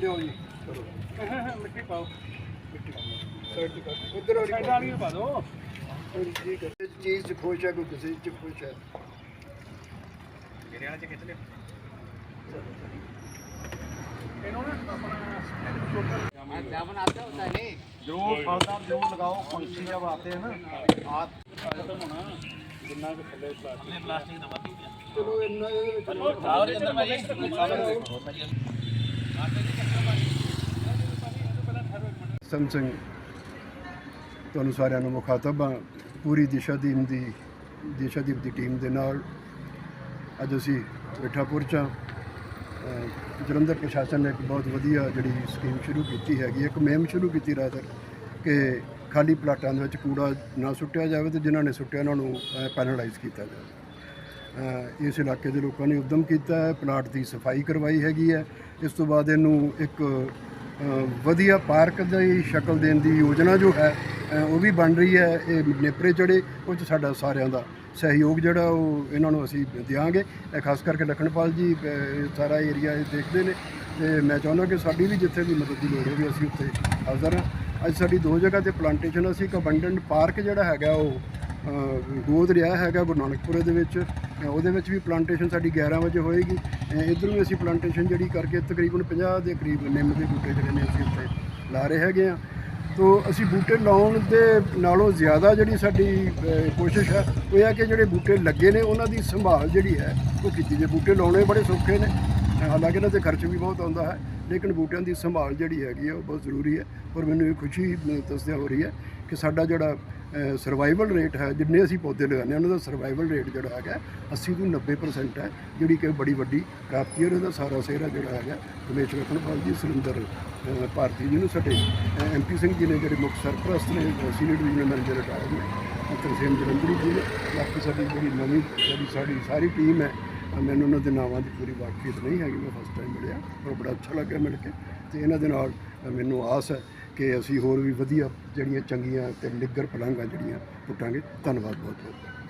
ਲਿਓ ਜੀ। ਚਲੋ ਮਿੱਟੀ ਪਾਓ। ਸਾਈਡ ਤੇ ਕਰ ਉਧਰ ਵਾਲੀ ਸਾਈਡਾਂ ਵਾਲੀ ਪਾ ਦਿਓ। ਠੀਕ ਹੈ ਚੀਜ਼ 'ਚ ਖੁਸ਼ ਹੈ ਕੋਈ ਕਿਸੇ 'ਚ ਖੁਸ਼ ਹੈ ਮੇਰੇ ਵਾਲੇ ਚ ਖਿੱਚ ਲਿਓ। ਇਹਨੂੰ ਨਾ ਆਪਣਾ क्या बनाते होता है नहीं ਜੋ ਫਲਦਾਰ ਜੋ ਲਗਾਓ ਪੰਛੀ ਜਬ ਆਤੇ ਹਨ ਆ ਖਤਮ ਹੋਣਾ ਜਿੰਨਾ ਕੁ ਥੱਲੇ ਪਲਾਸਟਿਕ ਪਲਾਸਟਿਕ ਦਾ ਵੱਧ ਗਿਆ ਚਲੋ ਇੰਨਾ ਇਹਦੇ ਵਿੱਚ ਆਹ ਦੇ ਅੰਦਰ ਭਾਜੀ ਸੈਮਸੰਗ ਤੁਹਾਨੂੰ ਸਾਰਿਆਂ ਨੂੰ ਮੁਖਾਤਬ ਹਾਂ ਪੂਰੀ ਦਿਸ਼ਾ ਦੀਨ ਦੀ ਦਿਸ਼ਾ ਦੀਪ ਦੀ ਟੀਮ ਦੇ ਨਾਲ ਅੱਜ ਅਸੀਂ ਮਿੱਠਾਪੁਰ ਚ ਹਾਂ। ਅਹ ਜਲੰਧਰ ਪ੍ਰਸ਼ਾਸਨ ਨੇ ਇੱਕ ਬਹੁਤ ਵਧੀਆ ਜਿਹੜੀ ਸਕੀਮ ਸ਼ੁਰੂ ਕੀਤੀ ਹੈਗੀ ਇੱਕ ਮੁਹਿੰਮ ਸ਼ੁਰੂ ਕੀਤੀ ਰਾਦਰ ਕਿ ਖਾਲੀ ਪਲਾਟਾਂ ਦੇ ਵਿੱਚ ਕੂੜਾ ਨਾ ਸੁੱਟਿਆ ਜਾਵੇ ਤੇ ਜਿਨ੍ਹਾਂ ਨੇ ਸੁੱਟਿਆ ਉਹਨਾਂ ਨੂੰ ਪੈਨਲਾਈਜ਼ ਕੀਤਾ ਜਾਵੇ। ਇਸ ਇਲਾਕੇ ਦੇ ਲੋਕਾਂ ਨੇ ਉਦਮ ਕੀਤਾ ਹੈ। ਪਲਾਟ ਦੀ ਸਫ਼ਾਈ ਕਰਵਾਈ ਹੈਗੀ ਹੈ। ਇਸ ਤੋਂ ਬਾਅਦ ਇਹਨੂੰ ਇੱਕ ਵਧੀਆ ਪਾਰਕ ਦੀ ਸ਼ਕਲ ਦੇਣ ਦੀ ਯੋਜਨਾ ਜੋ ਹੈ ਉਹ ਵੀ ਬਣ ਰਹੀ ਹੈ, ਇਹ ਨੇਪਰੇ ਚੜੇ, ਉਹ 'ਚ ਸਾਡਾ ਸਾਰਿਆਂ ਦਾ ਸਹਿਯੋਗ ਜਿਹੜਾ ਉਹ ਇਹਨਾਂ ਨੂੰ ਅਸੀਂ ਦਿਆਂਗੇ। ਇਹ ਖਾਸ ਕਰਕੇ ਲਖਣਪਾਲ ਜੀ ਸਾਰਾ ਏਰੀਆ ਇਹ ਦੇਖਦੇ ਨੇ ਤੇ ਮੈਂ ਚਾਹੁੰਦਾ ਕਿ ਸਾਡੀ ਵੀ ਜਿੱਥੇ ਵੀ ਮਦਦ ਦੀ ਲੋੜ ਹੋਵੇ, ਅਸੀਂ ਉੱਥੇ ਹਾਜ਼ਰ ਹਾਂ। ਅੱਜ ਸਾਡੀ ਦੋ ਜਗ੍ਹਾ ਤੇ ਪਲਾਂਟੇਸ਼ਨ ਅਸੀਂ ਇੱਕ ਅਬੰਡੈਂਟ ਪਾਰਕ ਜਿਹੜਾ ਹੈਗਾ ਉਹ ਗੋਦ ਰਿਹਾ ਹੈਗਾ ਗੁਰੂ ਨਾਨਕਪੁਰੇ ਦੇ ਵਿੱਚ। ਉਹਦੇ ਵਿੱਚ ਵੀ ਪਲਾਂਟੇਸ਼ਨ ਸਾਡੀ 11 ਵਜੇ ਹੋਏਗੀ। ਇਧਰ ਵੀ ਅਸੀਂ ਪਲਾਂਟੇਸ਼ਨ ਜਿਹੜੀ ਕਰਕੇ ਤਕਰੀਬਨ 50 ਦੇ ਕਰੀਬ ਨਿੰਮ ਦੇ ਬੂਟੇ ਜਿਹੜੇ ਨੇ ਅਸੀਂ ਉੱਥੇ ਲਾ ਰਹੇ ਹੈਗੇ ਆ ਤੋ ਅਸੀਂ ਬੂਟੇ ਲਾਉਣ ਦੇ ਨਾਲੋਂ ਜ਼ਿਆਦਾ ਜਿਹੜੀ ਸਾਡੀ ਕੋਸ਼ਿਸ਼ ਹੈ, ਉਹ ਇਹ ਹੈ ਕਿ ਜਿਹੜੇ ਬੂਟੇ ਲੱਗੇ ਨੇ, ਉਹਨਾਂ ਦੀ ਸੰਭਾਲ ਜਿਹੜੀ ਹੈ, ਉਹ ਕੀਤੀ ਜੇ ਬੂਟੇ ਲਾਉਣੇ ਬੜੇ ਸੌਖੇ ਨੇ। ਹਾਲਾਂਕਿ ਇਹਨਾਂ ਤੇ ਖਰਚ ਵੀ ਬਹੁਤ ਆਉਂਦਾ ਹੈ। ਲੇਕਿਨ ਬੂਟਿਆਂ ਦੀ ਸੰਭਾਲ ਜਿਹੜੀ ਹੈਗੀ ਹੈ ਉਹ ਬਹੁਤ ਜ਼ਰੂਰੀ ਹੈ ਔਰ ਮੈਨੂੰ ਇਹ ਖੁਸ਼ੀ ਅ, ਦੱਸਦਿਆਂ ਹੋ ਰਹੀ ਹੈ ਕਿ ਸਾਡਾ ਜਿਹੜਾ ਸਰਵਾਈਵਲ ਰੇਟ ਹੈ ਜਿੰਨੇ ਅਸੀਂ ਪੌਦੇ ਲਗਾਉਂਦੇ ਹਾਂ ਉਹਨਾਂ ਦਾ ਸਰਵਾਈਵਲ ਰੇਟ ਜਿਹੜਾ ਹੈਗਾ 80 ਤੋਂ 90% ਹੈ ਜਿਹੜੀ ਕਿ ਬੜੀ ਵੱਡੀ ਪ੍ਰਾਪਤੀ ਹੈ ਉਹਦਾ ਸਾਰਾ ਸਿਹਰਾ ਜਿਹੜਾ ਹੈਗਾ ਰਮੇਸ਼ ਰਤਨਪਾਲ ਜੀ ਸੁਰਿੰਦਰ ਭਾਰਤੀ ਜੀ ਨੂੰ ਸਾਡੇ ਐਮਪੀ ਸਿੰਘ ਜੀ ਨੇ ਜਿਹੜੇ ਮੁੱਖ ਸਰਪ੍ਰਸਤ ਨੇ ਸੀਨੀਅਰ ਡਿਵੀਜ਼ਨਲ ਮੈਨੇਜਰ ਰਿਟਾਇਰ ਨੇ ਤਰਸੇਮ ਜਲੰਧਰੀ ਜੀ ਨੇ ਬਾਕੀ ਸਾਡੀ ਜਿਹੜੀ ਨਵੀਂ ਸਾਡੀ ਸਾਡੀ ਸਾਰੀ ਟੀਮ ਹੈ ਮੈਨੂੰ ਉਹਨਾਂ ਦੇ ਨਾਵਾਂ ਦੀ ਪੂਰੀ ਵਾਕਫੀਅਤ ਨਹੀਂ ਹੈਗੀ ਮੈਂ ਫਸਟ ਟਾਈਮ ਮਿਲਿਆ। ਪਰ ਬੜਾ ਅੱਛਾ ਲੱਗਿਆ ਮਿਲ ਕੇ ਤੇ ਇਹਨਾਂ ਦੇ ਨਾਲ ਮੈਨੂੰ ਆਸ ਹੈ ਕਿ ਅਸੀਂ ਹੋਰ ਵੀ ਵਧੀਆ ਜਿਹੜੀਆਂ ਚੰਗੀਆਂ ਤੇ ਨਿੱਗਰ ਪਲਾਂਘਾਂ ਜਿਹੜੀਆਂ ਪੁੱਟਾਂਗੇ। ਧੰਨਵਾਦ ਬਹੁਤ ਬਹੁਤ